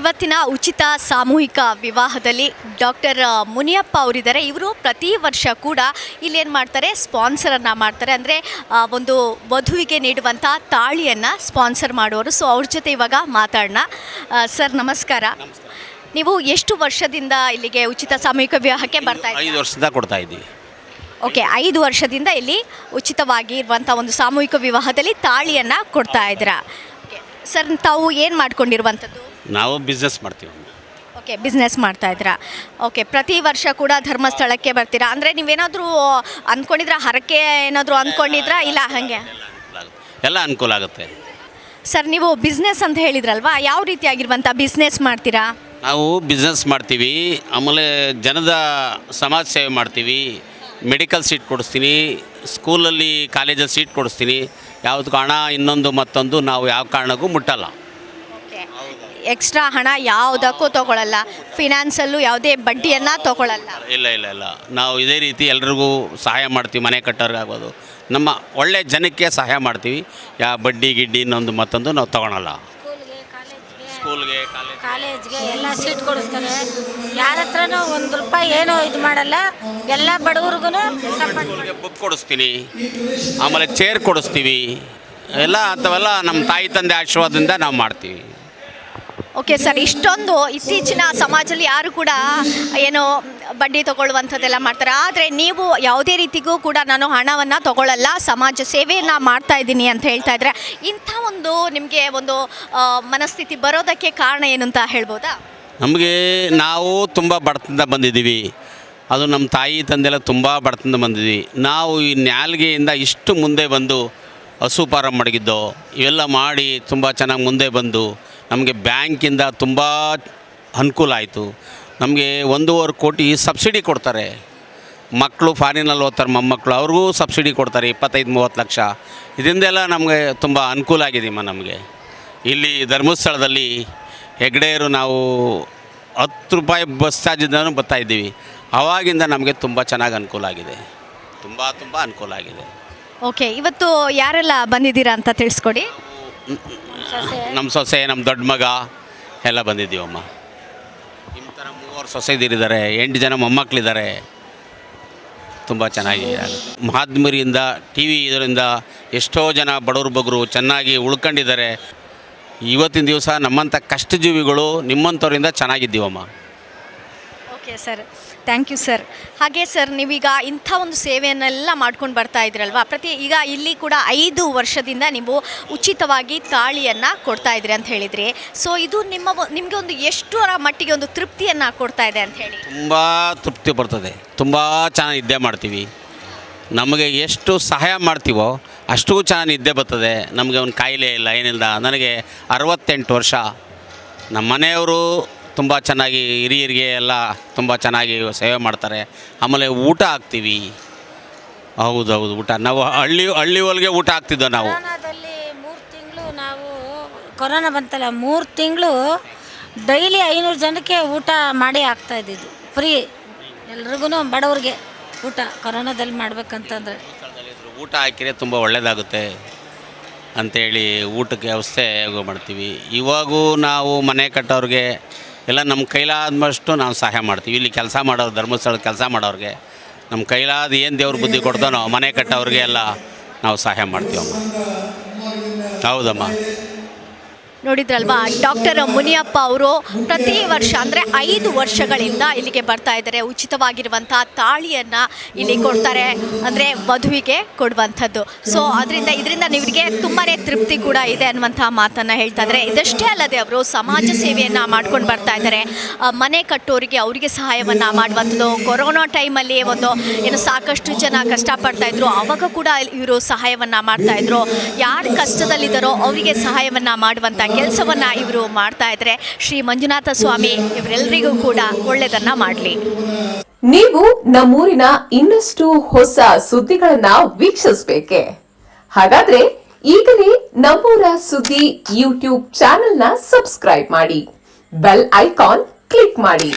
ಇವತ್ತಿನ ಉಚಿತ ಸಾಮೂಹಿಕ ವಿವಾಹದಲ್ಲಿ ಡಾಕ್ಟರ್ ಮುನಿಯಪ್ಪ ಅವರಿದ್ದಾರೆ. ಇವರು ಪ್ರತಿ ವರ್ಷ ಕೂಡ ಇಲ್ಲಿ ಏನು ಮಾಡ್ತಾರೆ ಸ್ಪಾನ್ಸರನ್ನು ಮಾಡ್ತಾರೆ. ಅಂದರೆ ಒಂದು ವಧುವಿಗೆ ನೀಡುವಂಥ ತಾಳಿಯನ್ನು ಸ್ಪಾನ್ಸರ್ ಮಾಡೋರು ಸೊ ಅವ್ರ ಜೊತೆ ಇವಾಗ ಮಾತಾಡೋಣ. ಸರ್ ನಮಸ್ಕಾರ. ನೀವು ಎಷ್ಟು ವರ್ಷದಿಂದ ಇಲ್ಲಿಗೆ ಉಚಿತ ಸಾಮೂಹಿಕ ವಿವಾಹಕ್ಕೆ ಬರ್ತಾ ಇದ್ದೀರಾ? ಐದು ವರ್ಷದಿಂದ ಕೊಡ್ತಾ ಇದ್ದೀವಿ. ಓಕೆ ಐದು ವರ್ಷದಿಂದ ಇಲ್ಲಿ ಉಚಿತವಾಗಿ ಇರುವಂಥ ಒಂದು ಸಾಮೂಹಿಕ ವಿವಾಹದಲ್ಲಿ ತಾಳಿಯನ್ನು ಕೊಡ್ತಾ ಇದ್ದೀರಾ? ಸರ್ ತಾವು ಏನು ಮಾಡ್ಕೊಂಡಿರುವಂಥದ್ದು? ನಾವು ಬಿಸ್ನೆಸ್ ಮಾಡ್ತೀವಿ ಓಕೆ ಬಿಸ್ನೆಸ್ ಮಾಡ್ತಾ ಇದ್ದೀರಾ? ಓಕೆ ಪ್ರತಿ ವರ್ಷ ಕೂಡ ಧರ್ಮಸ್ಥಳಕ್ಕೆ ಬರ್ತೀರಾ? ಅಂದರೆ ನೀವೇನಾದರೂ ಅಂದ್ಕೊಂಡಿದ್ರ ಹರಕೆ ಏನಾದರೂ ಅಂದ್ಕೊಂಡಿದ್ರಾ ಇಲ್ಲ ಹಾಗೆ? ಎಲ್ಲ ಅನುಕೂಲ ಆಗುತ್ತೆ. ಸರ್ ನೀವು ಬಿಸ್ನೆಸ್ ಅಂತ ಹೇಳಿದ್ರಲ್ವಾ? ಯಾವ ರೀತಿಯಾಗಿರುವಂಥ ಬಿಸ್ನೆಸ್ ಮಾಡ್ತೀರಾ? ನಾವು ಬಿಸ್ನೆಸ್ ಮಾಡ್ತೀವಿ. ಆಮೇಲೆ ಜನದ ಸಮಾಜ ಸೇವೆ ಮಾಡ್ತೀವಿ. ಮೆಡಿಕಲ್ ಸೀಟ್ ಕೊಡಿಸ್ತೀನಿ. ಸ್ಕೂಲಲ್ಲಿ ಕಾಲೇಜಲ್ಲಿ ಸೀಟ್ ಕೊಡಿಸ್ತೀನಿ. ಯಾವುದಕ್ಕೂ ಹಣ ಇನ್ನೊಂದು ಮತ್ತೊಂದು ನಾವು ಯಾವ ಕಾರಣಕ್ಕೂ ಮುಟ್ಟಲ್ಲ. ಎಕ್ಸ್ಟ್ರಾ ಹಣ ಯಾವುದಕ್ಕೂ ತಗೊಳ್ಳಲ್ಲ ಫಿನಾನ್ಸಲ್ಲೂ ಯಾವುದೇ ಬಡ್ಡಿಯನ್ನು ತಗೊಳ್ಳಲ್ಲ ಇಲ್ಲ ಇಲ್ಲ ಇಲ್ಲ. ನಾವು ಇದೇ ರೀತಿ ಎಲ್ರಿಗೂ ಸಹಾಯ ಮಾಡ್ತೀವಿ ಮನೆ ಕಟ್ಟೋರ್ಗಾಗೋದು ನಮ್ಮ ಒಳ್ಳೆ ಜನಕ್ಕೆ ಸಹಾಯ ಮಾಡ್ತೀವಿ. ಯಾವ ಬಡ್ಡಿ ಗಿಡ್ಡಿ ಇನ್ನೊಂದು ಮತ್ತೊಂದು ನಾವು ತಗೊಳಲ್ಲ. ಸ್ಕೂಲ್ಗೆ ಕಾಲೇಜ್ಗೆ. ಸ್ಕೂಲ್ಗೆ ಕಾಲೇಜ್ ಕಾಲೇಜ್ಗೆ ಎಲ್ಲ ಸೀಟ್ ಕೊಡಿಸ್ತಾರೆ ಯಾರ ಹತ್ರನೂ ಒಂದು ರೂಪಾಯಿ ಏನೂ ಇದು ಮಾಡಲ್ಲ. ಎಲ್ಲ ಬಡವ್ರಿಗೂ ಬುಕ್ ಕೊಡಿಸ್ತೀನಿ. ಆಮೇಲೆ ಚೇರ್ ಕೊಡಿಸ್ತೀವಿ. ಎಲ್ಲ ಅಂಥವೆಲ್ಲ ನಮ್ಮ ತಾಯಿ ತಂದೆ ಆಶೀರ್ವಾದದಿಂದ ನಾವು ಮಾಡ್ತೀವಿ. ಓಕೆ ಸರ್ ಇಷ್ಟೊಂದು ಇತ್ತೀಚಿನ ಸಮಾಜದಲ್ಲಿ ಯಾರು ಕೂಡ ಏನು ಬಡ್ಡಿ ತಗೊಳ್ಳುವಂಥದ್ದೆಲ್ಲ ಮಾಡ್ತಾರೆ. ಆದರೆ ನೀವು ಯಾವುದೇ ರೀತಿಗೂ ಕೂಡ ನಾನು ಹಣವನ್ನು ತಗೊಳ್ಳಲ್ಲ, ಸಮಾಜ ಸೇವೆಯನ್ನು ಮಾಡ್ತಾ ಇದ್ದೀನಿ ಅಂತ ಹೇಳ್ತಾ ಇದ್ರೆ ಇಂಥ ಒಂದು ನಿಮಗೆ ಒಂದು ಮನಸ್ಥಿತಿ ಬರೋದಕ್ಕೆ ಕಾರಣ ಏನು ಅಂತ ಹೇಳ್ಬೋದಾ? ನಮಗೆ ನಾವು ತುಂಬ ಬಡತನದಿಂದ ಬಂದಿದ್ದೀವಿ. ಅದು ನಮ್ಮ ತಾಯಿ ತಂದೆಲ್ಲ ತುಂಬ ಬಡತನದಿಂದ ಬಂದಿದ್ವಿ ನಾವು ಈ ನ್ಯಾಲ್ಗೆಯಿಂದ ಇಷ್ಟು ಮುಂದೆ ಬಂದು ಹಸು ಫಾರಂ ಮಡಗಿದ್ದೋ, ಇವೆಲ್ಲ ಮಾಡಿ ತುಂಬ ಚೆನ್ನಾಗಿ ಮುಂದೆ ಬಂದು ನಮಗೆ ಬ್ಯಾಂಕಿಂದ ತುಂಬ ಅನುಕೂಲ ಆಯಿತು. ನಮಗೆ ಒಂದೂವರೆ ಕೋಟಿ ಸಬ್ಸಿಡಿ ಕೊಡ್ತಾರೆ. ಮಕ್ಕಳು ಫಾರಿನಲ್ಲಿ ಓದ್ತಾರೆ ಮೊಮ್ಮಕ್ಕಳು ಅವ್ರಿಗೂ ಸಬ್ಸಿಡಿ ಕೊಡ್ತಾರೆ ಇಪ್ಪತ್ತೈದು ಮೂವತ್ತು ಲಕ್ಷ. ಇದರಿಂದೆಲ್ಲ ನಮಗೆ ತುಂಬ ಅನುಕೂಲ ಆಗಿದೆಯಮ್ಮ ನಮಗೆ. ಇಲ್ಲಿ ಧರ್ಮಸ್ಥಳದಲ್ಲಿ ಹೆಗ್ಡೆಯರು ನಾವು ಹತ್ತು ರೂಪಾಯಿ ಬಸ್ ಚಾರ್ಜಿಂದನೂ ಬರ್ತಾ ಇದ್ದೀವಿ. ಆವಾಗಿಂದ ನಮಗೆ ತುಂಬ ಚೆನ್ನಾಗಿ ಅನುಕೂಲ ಆಗಿದೆ. ತುಂಬ ತುಂಬ ಅನುಕೂಲ ಆಗಿದೆ. ಓಕೆ ಇವತ್ತು ಯಾರೆಲ್ಲ ಬಂದಿದ್ದೀರಾ ಅಂತ ತಿಳಿಸ್ಕೊಡಿ. ನಮ್ಮ ಸೊಸೆ ನಮ್ಮ ದೊಡ್ಡ ಮಗ ಎಲ್ಲ ಬಂದಿದ್ದೀವಮ್ಮ. ನಿಮ್ಮ ಥರ ಮೂವರು ಸೊಸೆದಿರಿದ್ದಾರೆ ಎಂಟು ಜನ ಮೊಮ್ಮಕ್ಕಳಿದ್ದಾರೆ. ತುಂಬ ಚೆನ್ನಾಗಿ ಮಾಧ್ಯಮರಿಂದ ಟಿ ವಿ ಇದರಿಂದ ಎಷ್ಟೋ ಜನ ಬಡವರು ಬಗ್ಗರು ಚೆನ್ನಾಗಿ ಉಳ್ಕೊಂಡಿದ್ದಾರೆ. ಇವತ್ತಿನ ದಿವಸ ನಮ್ಮಂಥ ಕಷ್ಟಜೀವಿಗಳು ನಿಮ್ಮಂಥವ್ರಿಂದ ಚೆನ್ನಾಗಿದ್ದೀವಮ್ಮ. Okay sir. Thank you sir ಹಾಗೆ ಸರ್ ನೀವೀಗ ಇಂಥ ಒಂದು ಸೇವೆಯನ್ನೆಲ್ಲ ಮಾಡ್ಕೊಂಡು ಬರ್ತಾ ಇದ್ರಲ್ವಾ? ಪ್ರತಿ, ಈಗ ಇಲ್ಲಿ ಕೂಡ ಐದು ವರ್ಷದಿಂದ ನೀವು ಉಚಿತವಾಗಿ ತಾಳಿಯನ್ನು ಕೊಡ್ತಾ ಇದ್ರಿ ಅಂತ ಹೇಳಿದ್ರಿ. ಸೊ ಇದು ನಿಮ್ಮ ನಿಮಗೆ ಒಂದು ಎಷ್ಟರ ಮಟ್ಟಿಗೆ ಒಂದು ತೃಪ್ತಿಯನ್ನು ಕೊಡ್ತಾ ಇದೆ ಅಂತ ಹೇಳಿ. ತುಂಬ ತೃಪ್ತಿ ಬರ್ತದೆ. ತುಂಬ ಚೆನ್ನಾಗಿ ನಿದ್ದೆ ಮಾಡ್ತೀವಿ. ನಮಗೆ ಎಷ್ಟು ಸಹಾಯ ಮಾಡ್ತೀವೋ ಅಷ್ಟು ಚೆನ್ನಾಗಿ ನಿದ್ದೆ ಬರ್ತದೆ. ನಮಗೆ ಒಂದು ಕಾಯಿಲೆ ಇಲ್ಲ, ಏನಿಲ್ಲ. ನನಗೆ ಅರವತ್ತೆಂಟು ವರ್ಷ. ನಮ್ಮ ಮನೆಯವರು ತುಂಬ ಚೆನ್ನಾಗಿ ಹಿರಿಯರಿಗೆ ಎಲ್ಲ ತುಂಬ ಚೆನ್ನಾಗಿ ಸೇವೆ ಮಾಡ್ತಾರೆ. ಆಮೇಲೆ ಊಟ ಹಾಕ್ತೀವಿ. ಹೌದು ಹೌದು ಊಟ. ನಾವು ಹಳ್ಳಿ ಹಳ್ಳಿ ಒಳಗೆ ಊಟ ಹಾಕ್ತಿದ್ದೋ ನಾವು. ಕೊರೋನಾದಲ್ಲಿ ಮೂರು ತಿಂಗಳು ನಾವು ಕೊರೋನಾ ಬಂತಲ್ಲ ಮೂರು ತಿಂಗಳು ಡೈಲಿ ಐನೂರು ಜನಕ್ಕೆ ಊಟ ಮಾಡಿ ಹಾಕ್ತಾ ಇದ್ದಿದ್ದು. ಫ್ರೀ. ಎಲ್ರಿಗೂ ಬಡವ್ರಿಗೆ ಊಟ ಕೊರೋನಾದಲ್ಲಿ ಮಾಡ್ಬೇಕಂತಂದ್ರೆ. ಊಟ ಹಾಕಿದ್ರೆ ತುಂಬ ಒಳ್ಳೆಯದಾಗುತ್ತೆ ಅಂಥೇಳಿ ಊಟಕ್ಕೆ ವ್ಯವಸ್ಥೆ ಮಾಡ್ತೀವಿ. ಇವಾಗೂ ನಾವು ಮನೆ ಕಟ್ಟೋರಿಗೆ ಎಲ್ಲ ನಮ್ಮ ಕೈಲಾದಷ್ಟು ನಾವು ಸಹಾಯ ಮಾಡ್ತೀವಿ. ಇಲ್ಲಿ ಕೆಲಸ ಮಾಡೋರು ಧರ್ಮಸ್ಥಳ ಕೆಲಸ ಮಾಡೋರಿಗೆ ನಮ್ಮ ಕೈಲಾದ ಏನು ದೇವ್ರ ಬುದ್ಧಿ ಕೊಡ್ತಾನೋ ಮನೆ ಕಟ್ಟೋರಿಗೆ ಎಲ್ಲ ನಾವು ಸಹಾಯ ಮಾಡ್ತೀವಮ್ಮ. ಹೌದಮ್ಮ. ನೋಡಿದ್ರಲ್ವಾ, ಡಾಕ್ಟರ್ ಮುನಿಯಪ್ಪ ಅವರು ಪ್ರತಿ ವರ್ಷ ಅಂದರೆ ಐದು ವರ್ಷಗಳಿಂದ ಇಲ್ಲಿಗೆ ಬರ್ತಾ ಇದ್ದಾರೆ. ಉಚಿತವಾಗಿರುವಂಥ ತಾಳಿಯನ್ನು ಇಲ್ಲಿ ಕೊಡ್ತಾರೆ, ಅಂದರೆ ವಧುವಿಗೆ ಕೊಡುವಂಥದ್ದು. ಸೊ ಅದರಿಂದ ಇದರಿಂದ ನಿಮಗೆ ತುಂಬಾ ತೃಪ್ತಿ ಕೂಡ ಇದೆ ಅನ್ನುವಂಥ ಮಾತನ್ನು ಹೇಳ್ತಾ ಇದ್ದಾರೆ. ಇದಷ್ಟೇ ಅಲ್ಲದೆ ಅವರು ಸಮಾಜ ಸೇವೆಯನ್ನು ಮಾಡ್ಕೊಂಡು ಬರ್ತಾ ಇದ್ದಾರೆ. ಮನೆ ಕಟ್ಟೋರಿಗೆ ಅವರಿಗೆ ಸಹಾಯವನ್ನು ಮಾಡುವಂಥದ್ದು. ಕೊರೋನಾ ಟೈಮಲ್ಲಿ ಒಂದು ಏನು ಸಾಕಷ್ಟು ಜನ ಕಷ್ಟಪಡ್ತಾ ಇದ್ರು. ಅವಾಗ ಕೂಡ ಇವರು ಸಹಾಯವನ್ನು ಮಾಡ್ತಾ ಇದ್ರು. ಯಾರು ಕಷ್ಟದಲ್ಲಿದ್ದಾರೋ ಅವರಿಗೆ ಸಹಾಯವನ್ನು ಮಾಡುವಂಥ ಕೆಲಸವನ್ನು ಇವರು ಮಾಡ್ತಾ ಇದ್ರೆ ಶ್ರೀ ಮಂಜುನಾಥ ಸ್ವಾಮಿ ಇವರೆಲ್ಲರಿಗೂ ಕೂಡ ಒಳ್ಳೆಯದನ್ನ ಮಾಡಲಿ. ನೀವು ನಮ್ಮೂರಿನ ಇನ್ನಷ್ಟು ಹೊಸ ಸುದ್ದಿಗಳನ್ನ ವೀಕ್ಷಿಸಬೇಕೆ? ಹಾಗಾದ್ರೆ ಈಗಲೇ ನಮ್ಮೂರ ಸುದ್ದಿ ಯೂಟ್ಯೂಬ್ ಚಾನೆಲ್ನ ಸಬ್ಸ್ಕ್ರೈಬ್ ಮಾಡಿ. ಬೆಲ್ ಐಕಾನ್ ಕ್ಲಿಕ್ ಮಾಡಿ.